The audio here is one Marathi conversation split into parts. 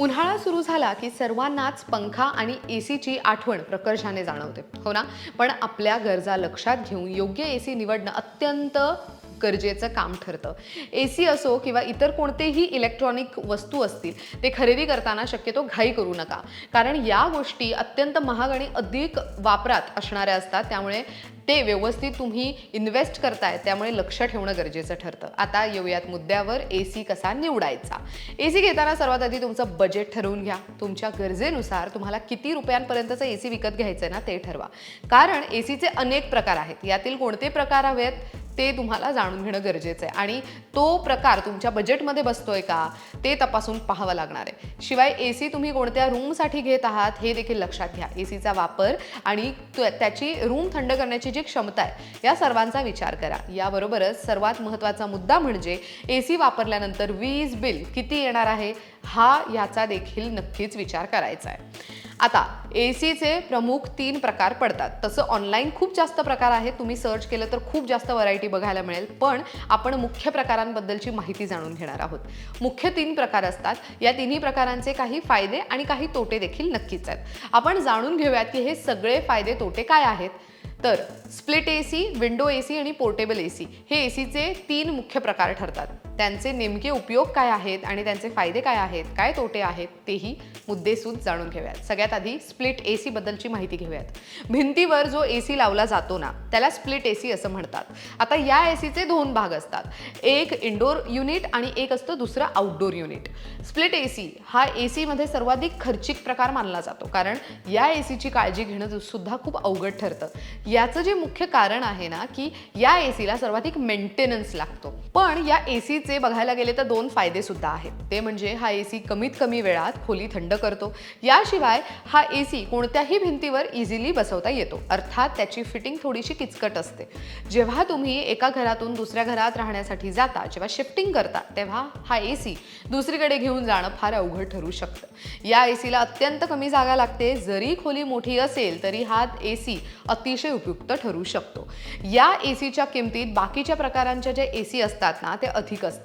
उन्हाळा सुरू झाला की सर्वांनाच पंखा आणि ए सीची आठवण प्रकर्षाने जाणवते. हो ना? पण आपल्या गरजा लक्षात घेऊन योग्य ए सी निवडणं अत्यंत गरजेचं काम ठरतं. ए सी असो किंवा इतर कोणतेही इलेक्ट्रॉनिक वस्तू असतील ते खरेदी करताना शक्यतो घाई करू नका. कारण या गोष्टी अत्यंत महाग आणि अधिक वापरात असणाऱ्या असतात. त्यामुळे ते व्यवस्थित तुम्ही इन्व्हेस्ट करताय त्यामुळे लक्ष ठेवणं गरजेचं ठरतं. आता येऊयात मुद्द्यावर ए सी कसा निवडायचा? ए सी घेताना सर्वात आधी तुमचं बजेट ठरवून घ्या. तुमच्या गरजेनुसार तुम्हाला किती रुपयांपर्यंतचं ए सी विकत घ्यायचं आहे ना ते ठरवा. कारण ए सीचे अनेक प्रकार आहेत. यातील कोणते प्रकार हवेत? ते तुम्हाला जाणून घेणं गरजेचं आहे. आणि तो प्रकार तुमच्या बजेटमध्ये बसतोय का ते तपासून पाहावं लागणार आहे. शिवाय ए सी तुम्ही कोणत्या रूमसाठी घेत आहात हे देखील लक्षात घ्या. ए सीचा वापर आणि त्याची रूम थंड करण्याची जी क्षमता आहे या सर्वांचा विचार करा. याबरोबरच सर्वात महत्त्वाचा मुद्दा म्हणजे ए सी वापरल्यानंतर वीज बिल किती येणार आहे हा याचा देखील नक्कीच विचार करायचा आहे. आता ए सीचे प्रमुख तीन प्रकार पडतात. तसं ऑनलाईन खूप जास्त प्रकार आहेत. तुम्ही सर्च केलं तर खूप जास्त व्हरायटी बघायला मिळेल. पण आपण मुख्य प्रकारांबद्दलची माहिती जाणून घेणार आहोत. मुख्य तीन प्रकार असतात. या तिन्ही प्रकारांचे काही फायदे आणि काही तोटे देखील नक्कीच आहेत. आपण जाणून घेऊयात की हे सगळे फायदे तोटे काय आहेत. तर split A C window A C आणि पोर्टेबल ए सी हे ए सीचे तीन मुख्य प्रकार ठरतात. त्यांचे नेमके उपयोग काय आहेत आणि त्यांचे फायदे काय आहेत काय तोटे आहेत तेही मुद्देसूद जाणून घेऊयात. सगळ्यात आधी स्प्लिट ए सीबद्दलची माहिती घेऊयात. भिंतीवर जो ए सी लावला जातो ना त्याला स्प्लिट ए सी असं म्हणतात. आता या ए सीचे दोन भाग असतात. एक इंडोर युनिट आणि एक असतं दुसरं outdoor unit split A C हा ए सीमध्ये सर्वाधिक खर्चिक प्रकार मानला जातो. कारण या ए सीची काळजी घेणं सुद्धा खूप अवघड ठरतं. याचं जे मुख्य कारण आहे ना की या ए सीला सर्वाधिक मेंटेनन्स लागतो. पण या ए सीचे बघायला गेले तर दोन फायदे सुद्धा आहेत. ते म्हणजे हा ए सी कमीत कमी वेळात खोली थंड करतो. याशिवाय हा ए सी कोणत्याही भिंतीवर इझिली बसवता येतो. अर्थात त्याची फिटिंग थोडीशी किचकट असते. जेव्हा तुम्ही एका घरातून दुसऱ्या घरात राहण्यासाठी जाता जेव्हा शिफ्टिंग करता तेव्हा हा ए सी दुसरीकडे घेऊन जाणं फार अवघड ठरू शकतं. या ए सीला अत्यंत कमी जागा लागते. जरी खोली मोठी असेल तरी हा ए सी अतिशय उपयुक्त ठरू शकतो. या ए सीच्या किमतीत बाकीच्या प्रकारांच्या जे ए सी असतात ना ते अधिक असतात.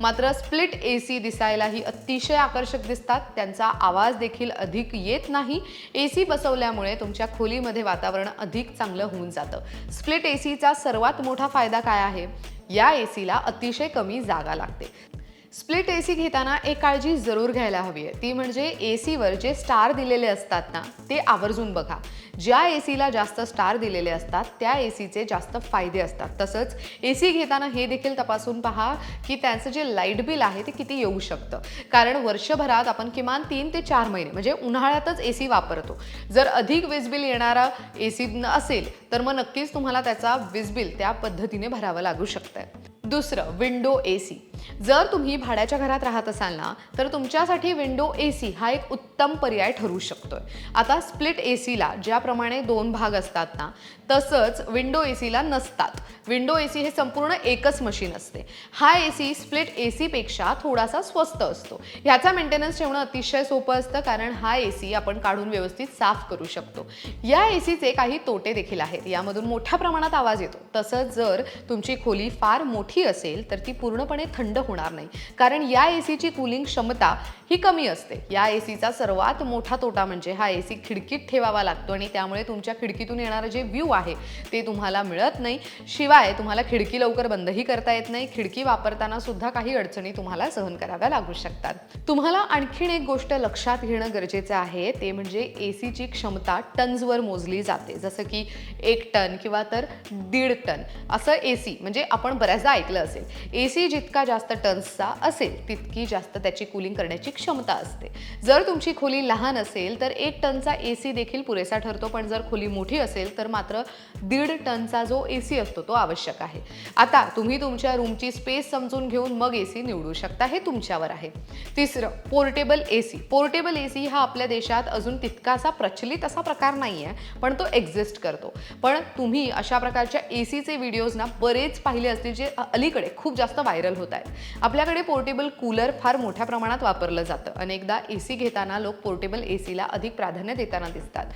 मात्र स्प्लिट ए सी दिसायलाही अतिशय आकर्षक दिसतात. त्यांचा आवाज देखील अधिक येत नाही. ए सी बसवल्यामुळे तुमच्या खोलीमध्ये वातावरण अधिक चांगलं होऊन जातं. स्प्लिट ए सीचा सर्वात मोठा फायदा काय आहे? या ए सीला अतिशय कमी जागा लागते. स्प्लिट ए सी घेताना एक काळजी जरूर घ्यायला हवी आहे. ती म्हणजे ए सीवर जे स्टार दिलेले असतात ना ते आवर्जून बघा. ज्या ए सीला जास्त स्टार दिलेले असतात त्या ए सीचे जास्त फायदे असतात. तसंच ए सी घेताना हे देखील तपासून पहा की त्यांचं जे लाइट बिल आहे ते किती येऊ शकतं. कारण वर्षभरात आपण किमान तीन ते चार महिने म्हणजे उन्हाळ्यातच ए सी वापरतो. जर अधिक वीज बिल येणारा ए सी असेल तर मग नक्कीच तुम्हाला त्याचा वीज बिल त्या पद्धतीने भरावं लागू शकतं दुसरं विंडो ए सी जर तुम्ही भाड्याच्या घरात राहत असाल ना तर तुमच्यासाठी विंडो ए सी हा एक उत्तम पर्याय ठरू शकतोय. आता स्प्लिट ए सीला ज्याप्रमाणे दोन भाग असतात ना तसंच विंडो ए सीला नसतात. विंडो ए सी हे संपूर्ण एकच मशीन असते. हा ए सी स्प्लिट ए सीपेक्षा थोडासा स्वस्त असतो. ह्याचा मेंटेनन्स ठेवणं अतिशय सोपं असतं कारण हा ए सी आपण काढून व्यवस्थित साफ करू शकतो. या ए सीचे काही तोटे देखील आहेत. यामधून मोठ्या प्रमाणात आवाज येतो. तसंच जर तुमची खोली फार मोठी असेल तर ती पूर्णपणे थंड होणार नाही. कारण या ए सीची कुलिंग क्षमता ही कमी असते. या ए सीचा सर्वात मोठा तोटा म्हणजे हा ए सी खिडकीत ठेवावा लागतो आणि त्यामुळे तुमच्या खिडकीतून येणारं जे व्ह्यू आहे ते तुम्हाला मिळत नाही. शिवाय तुम्हाला खिडकी लवकर बंदही करता येत नाही. खिडकी वापरताना सुद्धा काही अडचणी तुम्हाला सहन कराव्या लागू शकतात. तुम्हाला आणखीन एक गोष्ट लक्षात घेणं गरजेचं आहे ते म्हणजे ए सीची क्षमता टन्सवर मोजली जाते. जसं की एक टन किंवा तर दीड टन. असं ए सी म्हणजे आपण बऱ्याचदा ऐकलं असेल. ए सी जितका जास्त टन्सचा असेल तितकी जास्त त्याची कुलिंग करण्याची क्षमता असते. जर तुमची खोली लहान असेल तर एक टनचा ए सी देखील पुरेसा ठरतो पण जर खोली मोठी असेल तर मात्र दीड टनचा जो ए सी असतो तो आवश्यक आहे. आता तुम्ही तुमच्या रूमची स्पेस समजून घेऊन मग ए सी निवडू शकता हे तुमच्यावर आहे. तिसरं portable A C portable A C हा आपल्या देशात अजून तितकासा प्रचलित असा प्रकार नाही आहे पण तो एक्झिस्ट करतो. पण तुम्ही अशा प्रकारच्या ए सीचे व्हिडिओज ना बरेच पाहिले असतील जे अलीकडे खूप जास्त व्हायरल होत आहेत. आपल्याकडे पोर्टेबल कूलर फार मोठ्या प्रमाणात वापरलं जातं. अनेकदा ए सी घेताना लोक पोर्टेबल ए सीला अधिक प्राधान्य देताना दिसतात.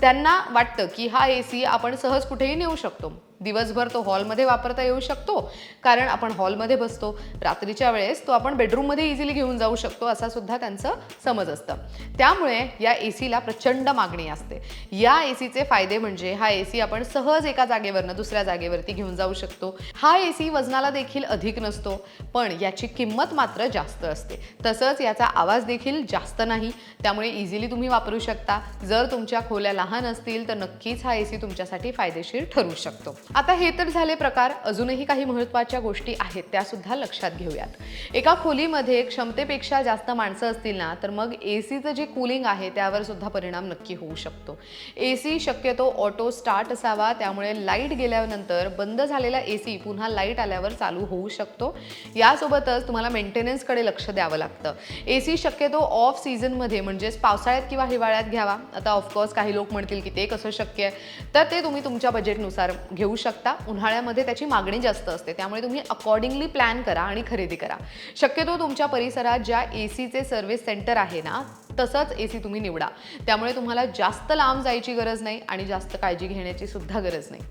त्यांना वाटतं की हा ए सी आपण सहज कुठेही नेऊ शकतो. दिवसभर तो हॉलमध्ये वापरता येऊ शकतो. कारण आपण हॉलमध्ये बसतो. रात्रीच्या वेळेस तो आपण बेडरूममध्ये इझिली घेऊन जाऊ शकतो असा सुद्धा त्यांचं समज असतं. त्यामुळे या ए सीला प्रचंड मागणी असते. या ए सीचे फायदे म्हणजे हा ए सी आपण सहज एका जागेवरनं दुसऱ्या जागेवरती घेऊन जाऊ शकतो. हा ए सी वजनाला देखील अधिक नसतो पण याची किंमत मात्र जास्त असते. तसंच याचा आवाज देखील जास्त नाही. त्यामुळे इझिली तुम्ही वापरू शकता. जर तुमच्या खोल्या लहान असतील तर नक्कीच हा ए सी तुमच्यासाठी फायदेशीर ठरू शकतो. आता हे तर झाले प्रकार अजूनही काही महत्त्वाच्या गोष्टी आहेत त्या सुद्धा लक्षात घेऊयात. एका खोलीमध्ये क्षमतेपेक्षा जास्त माणसं असतील ना तर मग ए सीचं जे कूलिंग आहे त्यावर सुद्धा परिणाम नक्की होऊ शकतो. ए सी शक्यतो ऑटो स्टार्ट असावा त्यामुळे लाइट गेल्यानंतर बंद झालेला ए सी पुन्हा लाइट आल्यावर चालू होऊ शकतो. यासोबतच तुम्हाला मेंटेनन्सकडे लक्ष द्यावं लागतं. ए सी शक्यतो ऑफ सीझनमध्ये म्हणजेच पावसाळ्यात किंवा हिवाळ्यात घ्यावा. आता ऑफकोर्स काही लोक म्हणतील की ते कसं शक्य आहे. तर ते तुम्ही तुमच्या बजेटनुसार घेऊ शकता. उन्हाळ्यामध्ये त्याची मागणी जास्त असते. त्यामुळे तुम्ही अकॉर्डिंगली प्लॅन करा आणि खरेदी करा. शक्यतो तुमच्या परिसरात ज्या ए सीचे सर्व्हिस सेंटर आहे ना तसंच ए सी तुम्ही निवडा. त्यामुळे तुम्हाला जास्त लांब जायची गरज नाही आणि जास्त काळजी घेण्याची सुद्धा गरज नाही.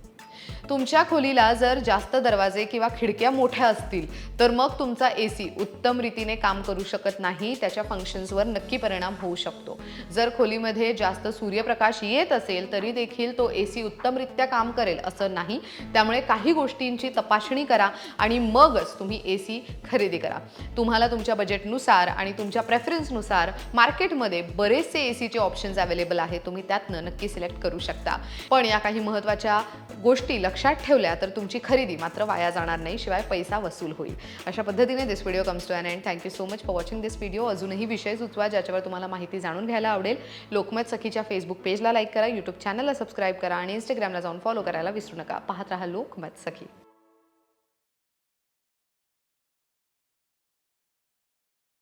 तुमच्या खोलीला जर जास्त दरवाजे किंवा खिडक्या मोठ्या असतील तर मग तुमचा ए सी उत्तम रीतीने काम करू शकत नाही. त्याच्या फंक्शन्सवर नक्की परिणाम होऊ शकतो. जर खोलीमध्ये जास्त सूर्यप्रकाश येत असेल तरी देखील तो ए सी उत्तमरित्या काम करेल असं नाही. त्यामुळे काही गोष्टींची तपासणी करा आणि मगच तुम्ही ए सी खरेदी करा. तुम्हाला तुमच्या बजेटनुसार आणि तुमच्या प्रेफरन्सनुसार मार्केटमध्ये बरेचसे ए सीचे ऑप्शन्स अवेलेबल आहेत. तुम्ही त्यातनं नक्की सिलेक्ट करू शकता. पण या काही महत्त्वाच्या गोष्टी लक्षात ठेवल्या तर तुमची खरेदी मात्र वाया जाणार नाही शिवाय पैसा वसूल होईल. अशा पद्धतीने this video comes to an end thank you so much for watching this video अजूनही विषय सुचवा ज्याच्यावर तुम्हाला माहिती जाणून घ्यायला आवडेल. लोकमत सखीच्या फेसबुक पेजला लाईक करा यूट्यूब चॅनलला सबस्क्राईब करा आणि इंस्टाग्रामला जाऊन फॉलो करायला विसरू नका. पाहत राहा लोकमत सखी.